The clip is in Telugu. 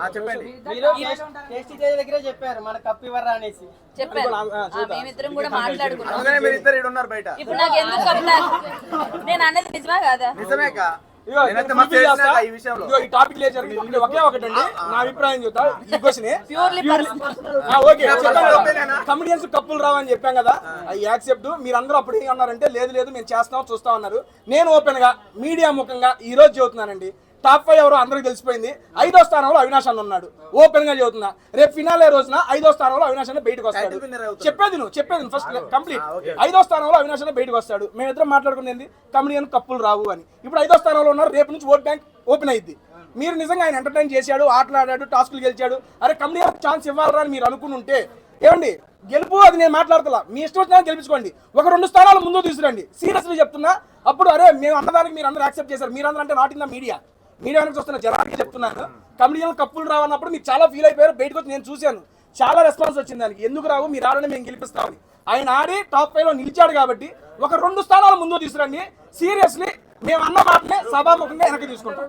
ఆ, చెప్పండి. మీరు టేస్టీ తేజ దగ్గరే చెప్పారు మన కప్పు ఇవ్వరా అనేసి. చెప్పాను ఆ, మేమిద్దరం కూడా మాట్లాడుకున్నాం. అందుకనే మీరు ఇద్దరు ఉన్నారు బయట. ఇప్పుడు నాకు ఎందుకు కప్పినారు నేను అన్నది నిజమా కాదా? నిజమే కా ఇగో నేనైతే నేను మస్తు fulfill చేసినా చేస్తా. ఈ విషయంలో. ఇగో ఈ టాపిక్ ఒకే ఒకటండి. నా అభిప్రాయం ఈ క్వశ్చన్? కమిడియన్స్ కప్పులు రావని చెప్పాం కదా. అవి యాక్సెప్ట్. మీరందరూ అప్పుడు ఏమన్నారంటే లేదు లేదు మేము చేస్తాం చూస్తాం అన్నారు. నేను ఓపెన్గా మీడియా ముఖంగా ఈ రోజు చెబుతున్నానండి. టాప్ ఫైవ్ ఎవరో అందరికి తెలిసిపోయింది. ఐదో స్థానంలో అవినాష్ అన్న ఉన్నాడు. ఓపెన్గా చెబుతున్నా. రేపు ఫినాలే రోజున ఐదో స్థానంలో అవినాష్ అన్న బయటకు వస్తాడు. చెప్పేది నువ్వు చెప్పేది ఫస్ట్ కంప్లీట్ ఐదో స్థానంలో అవినాష్ అన్న బయటకు వస్తాడు. మేమిద్దరం మాట్లాడుకునేది కమిడియన్ కప్పులు రావు అని. ఇప్పుడు ఐదో స్థానంలో ఉన్నారు. రేపు నుంచి ఓట్ బ్యాంక్ ఓపెన్ అయింది మీరు నిజంగా ఆయన ఎంటర్టైన్ చేశాడు ఆటలాడాడు టాస్కులు గెలిచాడు. అరే కమిడియన్ ఛాన్స్ ఇవ్వాలరా అని మీరు అనుకుని ఉంటే ఏమండి? గెలుపు అది నేను మాట్లాడతలా. మీ ఇష్టం వచ్చినా గెలిపించుకోండి. ఒక రెండు స్థానాలు ముందు తీసుకురండి. సీరియస్లీ చెప్తున్నా. అప్పుడు అరే మేము అన్నదానికి మీరు అందరూ యాక్సెప్ట్ చేశారు. మీరందరూ అంటే not in the media media నుంచి వస్తున్న జనానికి చెప్తున్నాను. కమిడియన్ కప్పులు రావన్నప్పుడు మీరు చాలా ఫీల్ అయిపోయారు. బయటకు వచ్చి నేను చూశాను. చాలా రెస్పాన్స్ వచ్చింది దానికి. ఎందుకు రావు? మీరు ఆడని మేము గెలిపిస్తామని. ఆయన ఆడి టాప్ ఫైవ్లో నిలిచాడు కాబట్టి ఒక రెండు స్థానాలు ముందు తీసుకురండి. సీరియస్లీ మేము అన్న మాటనే సభాముఖంగా వెనక్కి తీసుకుంటాం.